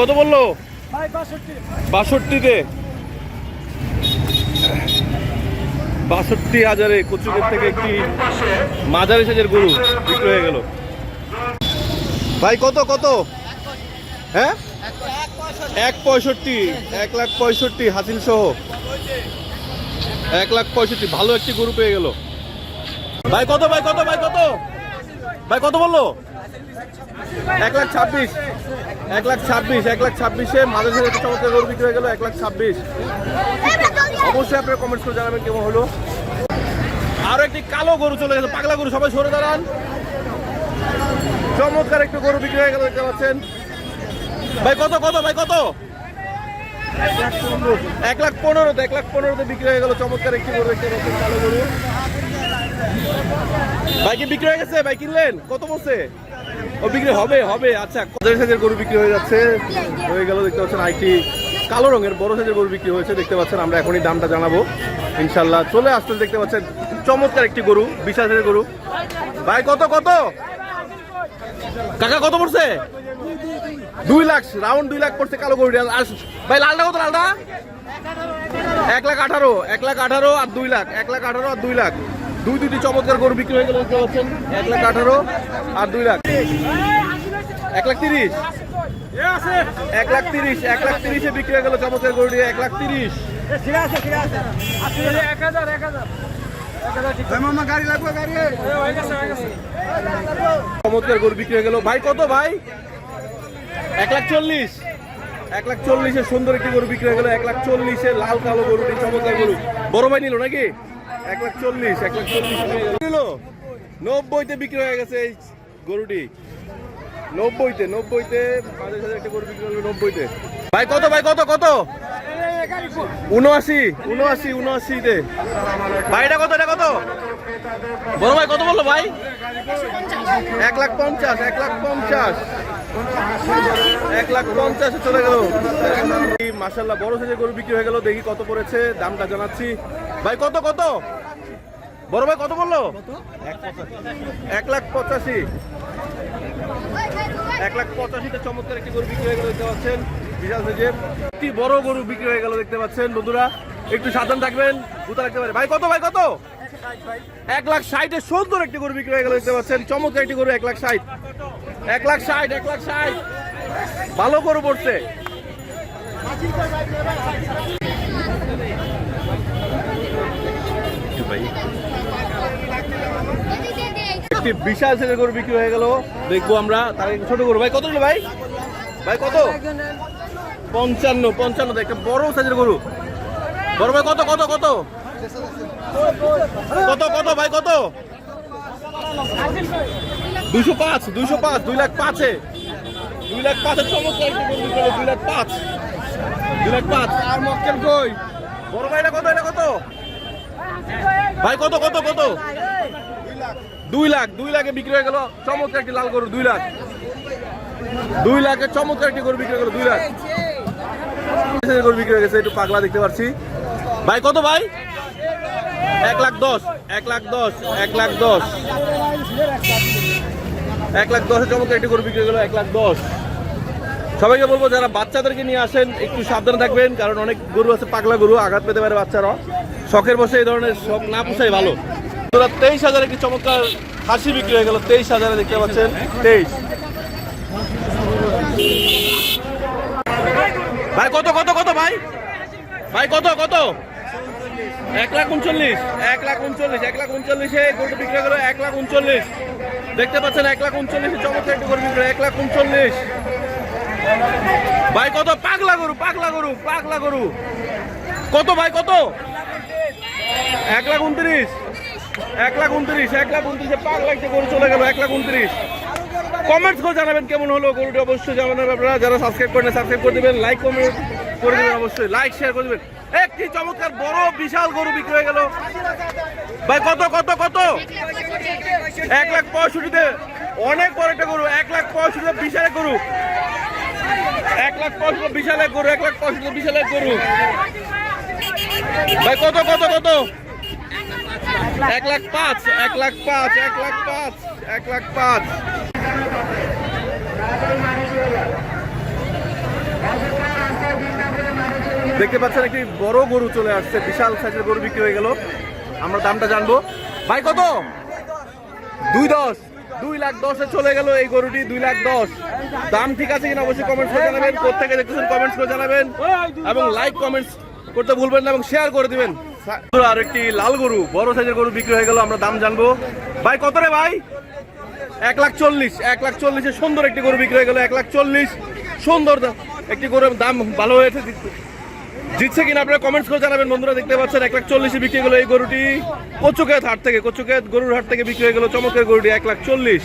কত বলল? বাষট্টিতে? বাষট্টি হাজারে কচুকের থেকে একটি মাঝারি সাইজের গরু বিক্রি হয়ে গেল। ভাই কত কত? হ্যাঁ? এক পঁয়ষট্টি এক লাখ পঁয়ষট্টি হাসিল সহ। এক লাখ পঁয়ষট্টি ভালো একটি গরু পেয়ে গেল। ভাই কত ভাই কত ভাই কত? ভাই কত বলল? এক লাখ ছাব্বিশ, এক লাখ ছাব্বিশ, এক লাখ ছাব্বিশে মাঝে সাথে চমৎকার গরু বিক্রি হয়ে গেল এক লাখ ছাব্বিশ। অবশ্যই আপনারা কমেন্টস করে জানাবেন কেমন হলো। আরও একটি কালো গরু চলে গেছে পাগলা গরু, সবাই সরে দাঁড়ান। চমৎকার একটু গরু বিক্রি হয়ে গেল, দেখতে পাচ্ছেন। ভাই, কত কত, ভাই, কত? এক লাখ পনেরোতে, এক লাখ পনেরোতে বিক্রি হয়ে গেল, চমৎকার একটি গরু দেখতে পাচ্ছেন, কালো গরু। ভাই, কি বিক্রি হয়ে গেছে? ভাই, কিনলেন? কত বলছে? ও বিক্রি হবে হবে আচ্ছা। কত সাইজের গরু বিক্রি হয়ে যাচ্ছে। হয়ে গেল, দেখতে পাচ্ছেন আইটি কালো রঙের বড় সাইজের গরু বিক্রি হয়েছে, দেখতে পাচ্ছেন আমরা এখনই দামটা জানাব ইনশাল্লাহ চলে আসতে দেখতে পাচ্ছেন চমৎকার একটি গরু, বিশাল সাইজের গরু। ভাই, কত কত? কাকা, কত পড়ছে? দুই লাখ, রাউন্ড দুই লাখ পড়ছে কালো গরুটা। আর ভাই, লালটা কত, লালটা? এক লাখ আঠারো, এক লাখ আঠারো আর দুই লাখ, এক লাখ আঠারো আর দুই লাখ। দুই দুটি চমৎকার গরু বিক্রি হয়ে গেল এক লাখ আঠারো আর দুই লাখ। এক লাখ তিরিশ। এক লাখ তিরিশ, এক লাখ তিরিশে বিক্রি হয়ে গেল চমৎকার গরুটি, এক লাখ তিরিশ। এক হাজার এক হাজার চমৎকার গরু বিক্রি হয়ে গেল। ভাই, কত ভাই? এক লাখ চল্লিশ। এক লাখ চল্লিশে সুন্দর একটি গরু বিক্রি হয়ে গেল। এক লাখ চল্লিশে লাল কালো গরুটি, চমৎকার গরু। বড় ভাই নিল নাকি? এক লাখ চল্লিশ এক লাখ চল্লিশ নব্বইতে বিক্রি হয়ে গেছে এই গরুটি। নব্বইতে নব্বইতে পাঁচ হাজার গরু বিক্রি নব্বইতে। ভাই, কত ভাই, কত কত? উনআশি উনআশি, উনআশিতে। ভাই, এটা কত এটা কত? বড় ভাই, কত বলল ভাই? এক লাখ পঞ্চাশ এক লাখ পঞ্চাশ। এক লাখ পঞ্চাশে চলে গেল। মাসাল্লাহ বড় সাইজের গরু বিক্রি হয়ে গেল। দেখি কত পড়েছে, দামটা জানাচ্ছি। ভাই, কত কত? বড় ভাই কত বলল এক লাখ পঁচাশি। এক লাখ পঁচাশিতে চমৎকার একটি গরু বিক্রি হয়ে গেল দেখতে পাচ্ছেন বিশাল সাইজের। একটি বড় গরু বিক্রি হয়ে গেল দেখতে পাচ্ছেন বন্ধুরা। একটু সাবধান থাকবেন গুতা রাখতে পারে ভাই কত ভাই কত? এক লাখ ষাটে সুন্দর একটি গরু বিক্রি হয়ে গেল দেখতে পাচ্ছেন চমৎকার একটি গরু এক লাখ ষাট। এক লাখ ষাট এক লাখ ষাট। ভালো গরু পড়ছে। একটি বিশাল সাইজের গরু বিক্রি হয়ে গেল। দেখব আমরা। তার ছোট গরু। ভাই কত নিল ভাই? ভাই কত? পঞ্চান্ন পঞ্চান্ন একটা বড় সাইজের গরু। বড় ভাই কত কত কত? কত কত ভাই কত? দুশো পাঁচ দুশো পাঁচ দুই লাখ পাঁচে। দুই লাখ পাঁচের চমৎকার হলো, দুই লাখ পাঁচ। দুই লাখ পাঁচ। আর মক্কেল কই বড় ভাই এটা কত? এটা কত? ভাই, কত কত কত? দুই লাখ, দুই লাখে বিক্রি হয়ে গেল। চমৎকার একটি লাল গরু, দুই লাখ। দুই লাখে চমৎকার একটি গরু বিক্রি গেল, দুই লাখ। গরু বিক্রি হয়ে গেছে, একটু পাগলা দেখতে পাচ্ছি। ভাই, কত ভাই? এক লাখ দশ, এক লাখ দশ, এক লাখ দশ। এক লাখ দশে চমৎকার একটি গরু বিক্রি গেল, এক লাখ দশ। সবাইকে বলব, যারা বাচ্চাদেরকে নিয়ে আসেন, একটু সাবধানে থাকবেন, কারণ অনেক গরু আছে, পাগলা গরু, আঘাত পেতে পারে বাচ্চারা শখের বসে এই ধরনের শখ না পোষাই ভালো। তোরা তেইশ হাজার একটি চমৎকার হাসি বিক্রি হয়ে গেল। তেইশ হাজারে দেখতে পাচ্ছেন, তেইশ। ভাই, কত কত কত ভাই? ভাই, কত কত? এক লাখ উনচল্লিশ। এক লাখ উনচল্লিশ, এক লাখ উনচল্লিশে গরুটা বিক্রি হয়ে গেল এক লাখ উনচল্লিশ। দেখতে পাচ্ছেন, এক লাখ উনচল্লিশে চমৎকার একটি গরু বিক্রি এক লাখ উনচল্লিশ। ভাই, কত? পাগলা গরু পাগলা গরু পাগলা গরু। কত ভাই, কত? এক লাখ উনত্রিশ। এক লাখ উনত্রিশ, এক লাখ উনত্রিশে পাগলা একটা গরু চলে গেল, এক লাখ উনত্রিশ। কমেন্টস করে জানাবেন কেমন হলো গরুটি, অবশ্যই জানাবেন আপনারা। যারা সাবস্ক্রাইব করেন সাবস্ক্রাইব করে দেবেন লাইক কমেন্ট করে দেবেন, অবশ্যই লাইক শেয়ার করে দেবেন। একটি চমৎকার, বড়, বিশাল গরু বিক্রি হয়ে গেল। ভাই, কত কত কত? এক লাখ পঁয়ষট্টিতে। অনেক বড় একটা গরু, এক লাখ পঁয়ষট্টিতে বিশাল গরু। এক লাখ পঁয়ষট্টি বিশাল এক গরু, এক লাখ পঁয়ষট্টি বিশাল এক গরু। ভাই, কত কত কত? এক লাখ পাঁচ, এক লাখ পাঁচ, এক লাখ পাঁচ, এক লাখ পাঁচ। দেখতে পাচ্ছেন একটি বড় গরু চলে আসছে, বিশাল সাইজের গরু বিক্রি হয়ে গেল। আমরা দামটা জানব। ভাই, কত? দুই দশ। দুই লাখ দশে চলে গেল এই গরুটি, দুই লাখ দশ। দাম ঠিক আছে কিনা অবশ্যই কমেন্টস করে জানাবেন। কোথেকে দেখতেছেন, কমেন্টস করে জানাবেন। এবং লাইক কমেন্টস করতে ভুলবেন না এবং শেয়ার করে দিবেন। আর একটি লাল গরু, বড় সাইজের গরু বিক্রি হয়ে গেল, আমরা দাম জানব। ভাই, কত রে ভাই? এক লাখ চল্লিশ, এক লাখ চল্লিশে সুন্দর একটি গরু বিক্রি হয়ে গেল, এক লাখ চল্লিশ, সুন্দর একটি গরুর দাম ভালো হয়েছে জিত- জিতছে কিনা আপনারা কমেন্টস করে জানাবেন। বন্ধুরা, দেখতে পাচ্ছেন, এক লাখ চল্লিশে বিক্রি গেল এই গরুটি। কচুকেত হাট থেকে কচুকেত গরুর হাট থেকে বিক্রি হয়ে গেল চমকের গরুটি, এক লাখ চল্লিশ।